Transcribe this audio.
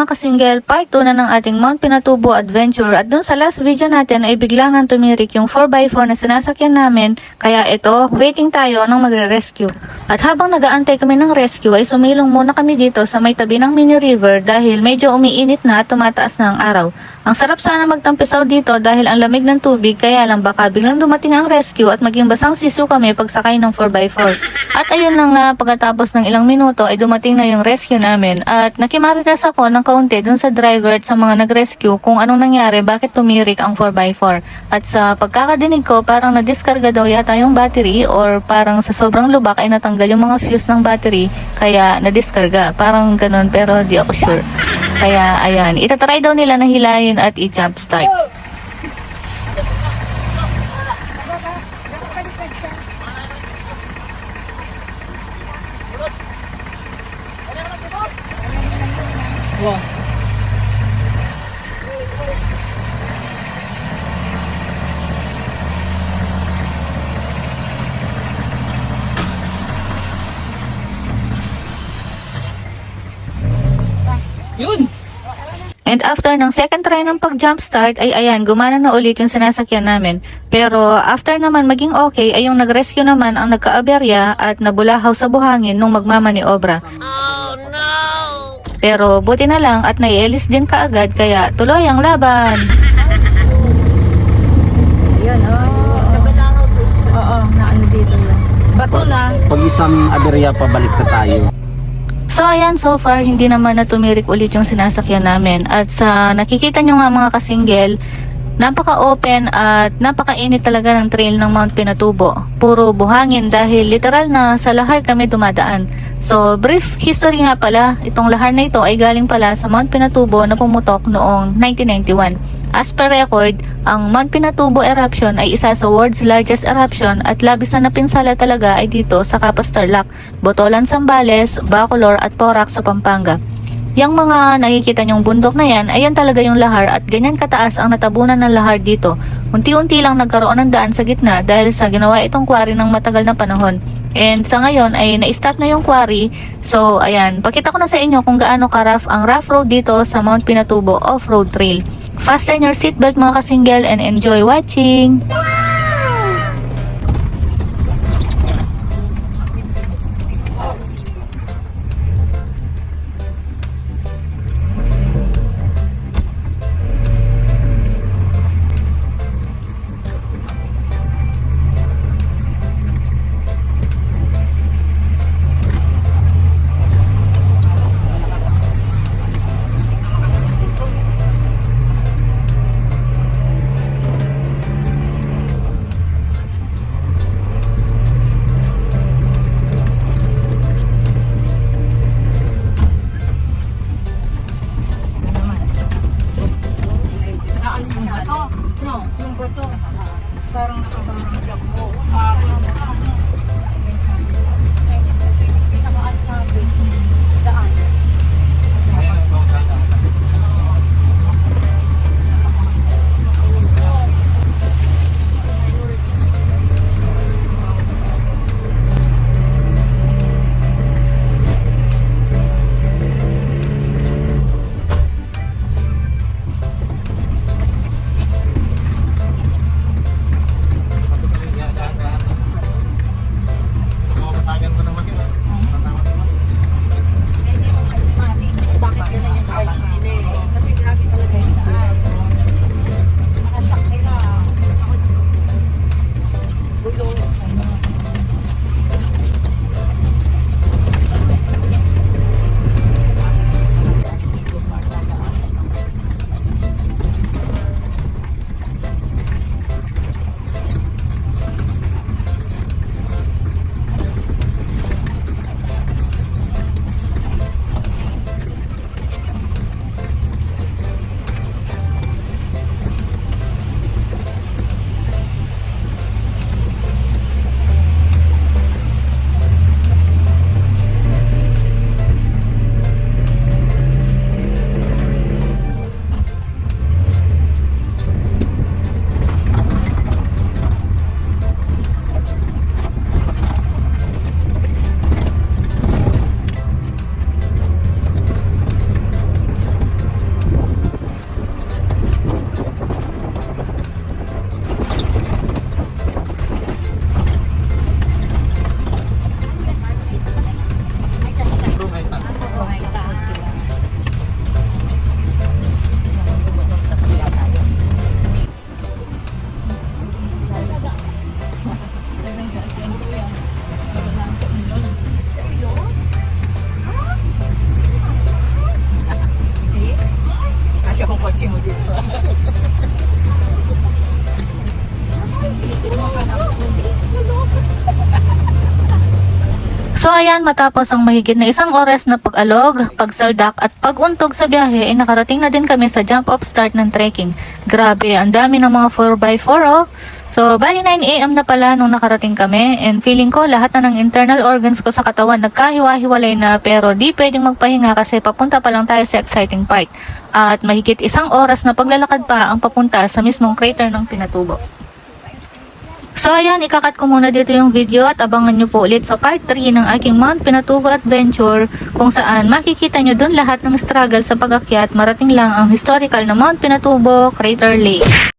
mga kasinggel, part 2 na ng ating Mount Pinatubo Adventure at dun sa last video natin ay bigla nga tumirik yung 4x4 na sinasakyan namin kaya ito, waiting tayo nang magre-rescue. At habang nagaantay kami ng rescue ay sumilong muna kami dito sa may tabi ng mini river dahil medyo umiinit na at tumataas na ang araw. Ang sarap sana magtampisaw dito dahil ang lamig ng tubig kaya lang baka biglang dumating ang rescue at maging basang sisiw kami pagsakay ng 4x4. At ayun na nga pagkatapos ng ilang minuto ay dumating na yung rescue namin at nakimarites ako ng kaunti dun sa driver at sa mga nag-rescue kung anong nangyari bakit tumirik ang 4x4. At sa pagkakadinig ko parang nadiskarga daw yata yung battery or parang sa sobrang lubak ay natanggal yung mga fuse ng battery kaya nadiskarga. Parang ganun pero di ako sure. Kaya ayan, itatry daw nila na hilayin at i-jump start. Yun! And after ng second try ng pag-jump start ay ayan, gumana na ulit yung sinasakyan namin. Pero after naman maging okay ay yung nag-rescue naman ang nagka-aberya at nabulahaw sa buhangin nung magmamaniobra. Oh! Pero buti na lang at naialis din kaagad kaya tuloy ang laban. Ayan, oh. Oo, na ano dito yun. Bato na. Pag isang aberya, pabalik na tayo. So ayan, so far hindi naman na tumirik ulit yung sinasakyan namin. At sa nakikita nyo nga mga kasinggel, napaka-open at napaka-init talaga ng trail ng Mount Pinatubo. Puro buhangin dahil literal na sa lahar kami dumadaan. So brief history nga pala, itong lahar na ito ay galing pala sa Mount Pinatubo na pumutok noong 1991. As per record, ang Mount Pinatubo eruption ay isa sa world's largest eruption at labis na napinsala talaga ay dito sa Capas Tarlac, Botolan Zambales, Bacolor at Porac sa Pampanga. Yang mga nakikita nyong bundok na yan, ayan talaga yung lahar at ganyan kataas ang natabunan ng lahar dito. Unti-unti lang nagkaroon ng daan sa gitna dahil sa ginawa itong quarry ng matagal na panahon. And sa ngayon ay na-stop na yung quarry. So ayan, pakita ko na sa inyo kung gaano ka-rough ang rough road dito sa Mount Pinatubo Off-Road Trail. Fasten your seatbelt mga kasinggel and enjoy watching! So ayan, matapos ang mahigit na isang oras na pag-alog, pagsaldak at pag-untog sa biyahe, ay nakarating na din kami sa jump off start ng trekking. Grabe, ang dami ng mga 4x4 oh. So, bali 9am na pala nung nakarating kami and feeling ko lahat na ng internal organs ko sa katawan nagkahiwa-hiwalay na pero di pwedeng magpahinga kasi papunta pa lang tayo sa exciting part. At mahigit isang oras na paglalakad pa ang papunta sa mismong crater ng Pinatubo. So ayan, ikakat ko muna dito yung video at abangan nyo po ulit sa part 3 ng aking Mount Pinatubo Adventure kung saan makikita nyo dun lahat ng struggle sa pag-akyat marating lang ang historical na Mount Pinatubo Crater Lake.